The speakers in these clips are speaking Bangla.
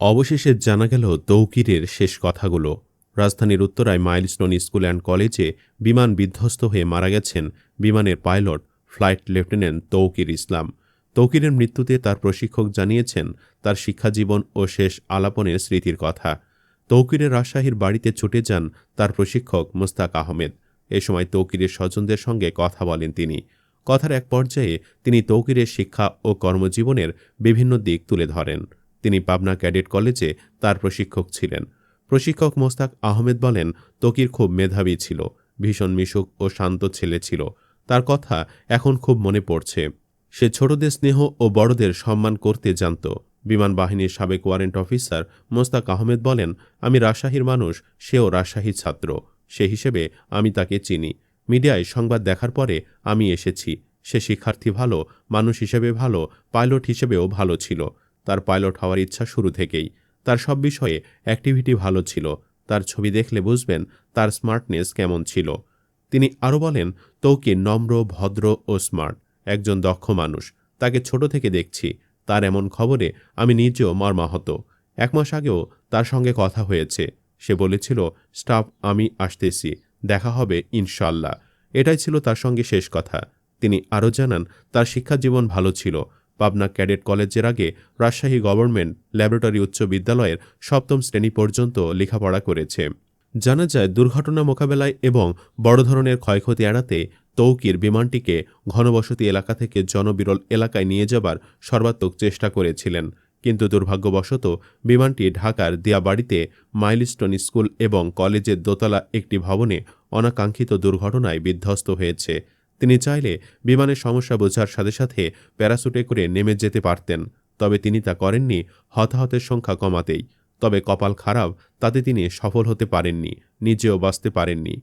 অবশেষে জানা গেল তৌকিরের শেষ কথাগুলো। রাজধানীর উত্তরায় মাইলস্টোন স্কুল অ্যান্ড কলেজে বিমান বিধ্বস্ত হয়ে মারা গেছেন বিমানের pilot, flight lieutenant Taukir Islam. তৌকিরের মৃত্যুতে তার প্রশিক্ষক জানিয়েছেন, তার শিক্ষাজীবন ও শেষ আলাপনের স্মৃতির কথা। তৌকিরের রাজশাহীর বাড়িতে ছুটে যান তার প্রশিক্ষক মুস্তাক আহমেদ। এ সময় তৌকিরের স্বজনদের সঙ্গে কথা বলেন তিনি। কথার এক পর্যায়ে তিনি তৌকিরের শিক্ষা ও কর্মজীবনের বিভিন্ন দিক তুলে ধরেন। তিনি পাবনা ক্যাডেট কলেজে তার প্রশিক্ষক ছিলেন। প্রশিক্ষক মোস্তাক আহমেদ বলেন, তকির খুব মেধাবী ছিল, ভীষণ মিশুক ও শান্ত ছেলে ছিল। তার কথা এখন খুব মনে পড়ছে। সে ছোটদের স্নেহ ও বড়দের সম্মান করতে জানত। বিমান বাহিনীর সাবেক ওয়ারেন্ট অফিসার মোস্তাক আহমেদ বলেন, আমি রাজশাহীর মানুষ, সেও রাজশাহীর ছাত্র। সে হিসেবে আমি তাকে চিনি। মিডিয়ায় সংবাদ দেখার পরে আমি এসেছি। সে শিক্ষার্থী ভালো, মানুষ হিসেবে ভালো, পাইলট হিসেবেও ভালো ছিল। তার পাইলট হওয়ার ইচ্ছা শুরু থেকেই। তার সব বিষয়ে অ্যাক্টিভিটি ভালো ছিল। তার ছবি দেখলে বুঝবেন তার স্মার্টনেস কেমন ছিল। তিনি আরও বলেন তৌকি নম্র, ভদ্র ও স্মার্ট। একজন দক্ষ মানুষ। তাকে ছোট থেকে দেখছি। তার এমন খবরে আমি নিজেও মর্মাহত। এক মাস আগেও তার সঙ্গে কথা হয়েছে। সে বলেছিল, স্টাফ, আমি আসতেছি। দেখা হবে ইনশাল্লাহ এটাই ছিল তার সঙ্গে শেষ কথা। তিনি আরও জানান, তার শিক্ষা জীবন ভালো ছিল। পাবনা ক্যাডেট কলেজের আগে রাজশাহী গভর্নমেন্ট ল্যাবরেটরি উচ্চ বিদ্যালয়ের সপ্তম শ্রেণি পর্যন্ত লেখাপড়া করেছে। জানা যায়, দুর্ঘটনা মোকাবেলায় এবং বড় ধরনের ক্ষয়ক্ষতি এড়াতে তৌকির বিমানটিকে ঘনবসতি এলাকা থেকে জনবিরল এলাকায় নিয়ে যাবার সর্বাত্মক চেষ্টা করেছিলেন। কিন্তু দুর্ভাগ্যবশত, বিমানটি ঢাকার দিয়াবাড়িতে মাইলস্টোন স্কুল এবং কলেজের দোতলা একটি ভবনে অনাকাঙ্ক্ষিত দুর্ঘটনায় বিধ্বস্ত হয়েছে। তিনি চাইলে বিমানের সমস্যা বোঝার সাথে সাথে প্যারাসুটে করে নেমে যেতে পারতেন, তবে তিনি তা করেননি হতাহতের সংখ্যা কমাতেই। তবে কপাল খারাপ, তাতে তিনি সফল হতে পারেননি, নিজেও বাঁচতে পারেননি।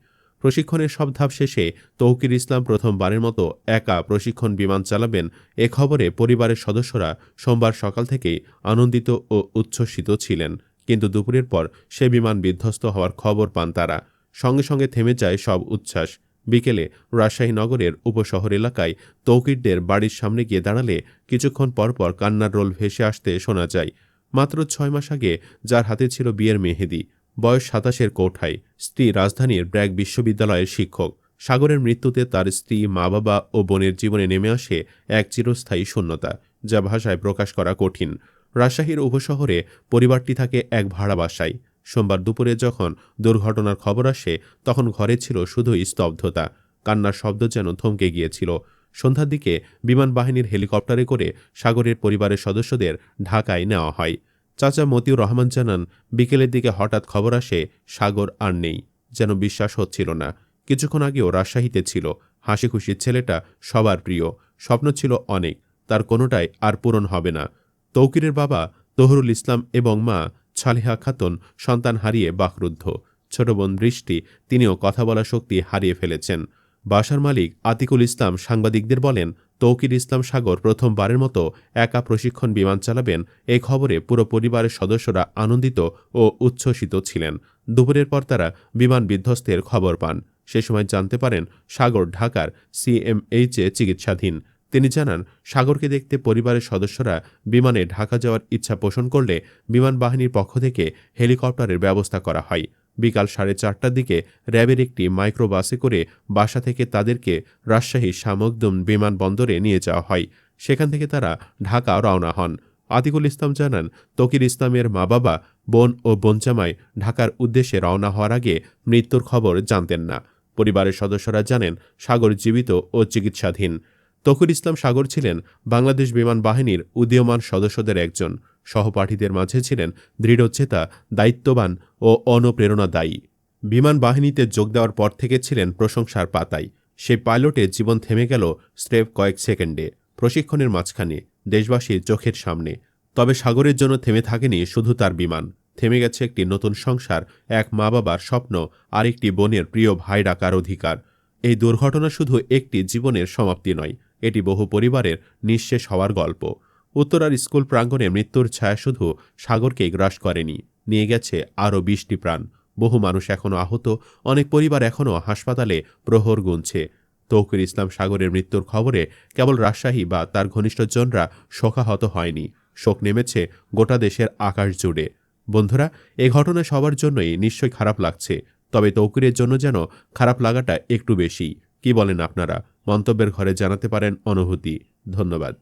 প্রশিক্ষণের সব ধাপ শেষে তৌকির ইসলাম প্রথমবারের মতো একা প্রশিক্ষণ বিমান চালাবেন এ খবরে পরিবারের সদস্যরা সোমবার সকাল থেকেই আনন্দিত ও উচ্ছ্বসিত ছিলেন, কিন্তু দুপুরের পর সে বিমান বিধ্বস্ত হওয়ার খবর পান তারা। সঙ্গে সঙ্গে থেমে যায় সব উচ্ছ্বাস। বিকেলে রাজশাহী নগরের উপশহর এলাকায় তৌকিরদের বাড়ির সামনে গিয়ে দাঁড়ালে কিছুক্ষণ পরপর কান্নার রোল ভেসে আসতে শোনা যায়। মাত্র ছয় মাস আগে যার হাতে ছিল বিয়ের মেহেদি। বয়স সাতাশের কোঠায়। স্ত্রী রাজধানীর ব্র্যাক বিশ্ববিদ্যালয়ের শিক্ষক। সাগরের মৃত্যুতে তার স্ত্রী মা বাবা ও বোনের জীবনে নেমে আসে এক চিরস্থায়ী শূন্যতা, যা ভাষায় প্রকাশ করা কঠিন। রাজশাহীর উপশহরে পরিবারটি থাকে এক ভাড়া বাসায়। সোমবার দুপুরে যখন দুর্ঘটনার খবর আসে, তখন ঘরে ছিল শুধুই স্তব্ধতা। কান্নার শব্দ যেন থমকে গিয়েছিল। সন্ধ্যার দিকে বিমান বাহিনীর হেলিকপ্টারে করে সাগরের পরিবারের সদস্যদের ঢাকায় নেওয়া হয়। চাচা মতিউর রহমান জানান, বিকেলের দিকে হঠাৎ খবর আসে, সাগর আর নেই। যেন বিশ্বাস হচ্ছিল না। কিছুক্ষণ আগেও রাজশাহীতে ছিল। হাসি খুশির ছেলেটা সবার প্রিয়। স্বপ্ন ছিল অনেক। তার কোনোটাই আর পূরণ হবে না। তৌকিরের বাবা তহরুল ইসলাম এবং মা ছালেহা খাতুন সন্তান হারিয়ে বাকরুদ্ধ। ছোট বোন বৃষ্টি তিনিও কথা বলা শক্তি হারিয়ে ফেলেছেন। বাসার মালিক আতিকুল ইসলাম সাংবাদিকদের বলেন, তৌকির ইসলাম সাগর প্রথমবারের মতো একা প্রশিক্ষণ বিমান চালাবেন এই খবরে পুরো পরিবারের সদস্যরা আনন্দিত ও উচ্ছ্বসিত ছিলেন। দুপুরের পর তারা বিমান বিধ্বস্তের খবর পান। সে সময় জানতে পারেন, সাগর ঢাকার সিএমএইচে চিকিৎসাধীন। তিনি জানান, সাগরকে দেখতে পরিবারের সদস্যরা বিমানে ঢাকা যাওয়ার ইচ্ছা পোষণ করলে বিমান বাহিনীর পক্ষ থেকে হেলিকপ্টারের ব্যবস্থা করা হয়। বিকাল সাড়ে চারটার দিকে র্যাবের একটি মাইক্রোবাসে করে বাসা থেকে তাদেরকে রাজশাহী সামগ্দম বিমানবন্দরে নিয়ে যাওয়া হয়। সেখান থেকে তারা ঢাকা রওনা হন। আতিকুল ইসলাম জানান, তকির ইসলামের মা বাবা, বোন ও বোনজামাই ঢাকার উদ্দেশ্যে রওনা হওয়ার আগে মৃত্যুর খবর জানতেন না। পরিবারের সদস্যরা জানেন, সাগর জীবিত ও চিকিৎসাধীন। তকুর ইসলাম সাগর ছিলেন বাংলাদেশ বিমান বাহিনীর উদীয়মান সদস্যদের একজন। সহপাঠীদের মাঝে ছিলেন দৃঢ়চেতা, দায়িত্ববান ও অনুপ্রেরণাদায়ী। বিমান বাহিনীতে যোগ দেওয়ার পর থেকে ছিলেন প্রশংসার পাতায়। সেই পাইলটে জীবন থেমে গেল স্রেফ কয়েক সেকেন্ডে। প্রশিক্ষণের মাঝখানে দেশবাসীর চোখের সামনে। তবে সাগরের জন্য থেমে থাকেনি শুধু তার বিমান। থেমে গেছে একটি নতুন সংসার, এক মা বাবার স্বপ্ন, আরেকটি বোনের প্রিয় ভাই ডাকার অধিকার। এই দুর্ঘটনা শুধু একটি জীবনের সমাপ্তি নয় এটি বহু পরিবারের নিঃশেষ হওয়ার গল্প। উত্তরার স্কুল প্রাঙ্গণে মৃত্যুর ছায়া শুধু সাগরকেই গ্রাস করেনি, নিয়ে গেছে আরও বিশটি প্রাণ। বহু মানুষ এখনও আহত, অনেক পরিবার এখনও হাসপাতালে প্রহর গুনছে। তৌকির ইসলাম সাগরের মৃত্যুর খবরে কেবল রাজশাহী বা তার ঘনিষ্ঠজনরা শোকাহত হয়নি। শোক নেমেছে গোটা দেশের আকাশ জুড়ে। বন্ধুরা, এ ঘটনা সবার জন্যই নিশ্চয়ই খারাপ লাগছে, তবে তৌকিরের জন্য যেন খারাপ লাগাটা একটু বেশি। কি বলেন আপনারা? মন্তব্যের ঘরে জানাতে পারেন অনুভূতি। ধন্যবাদ।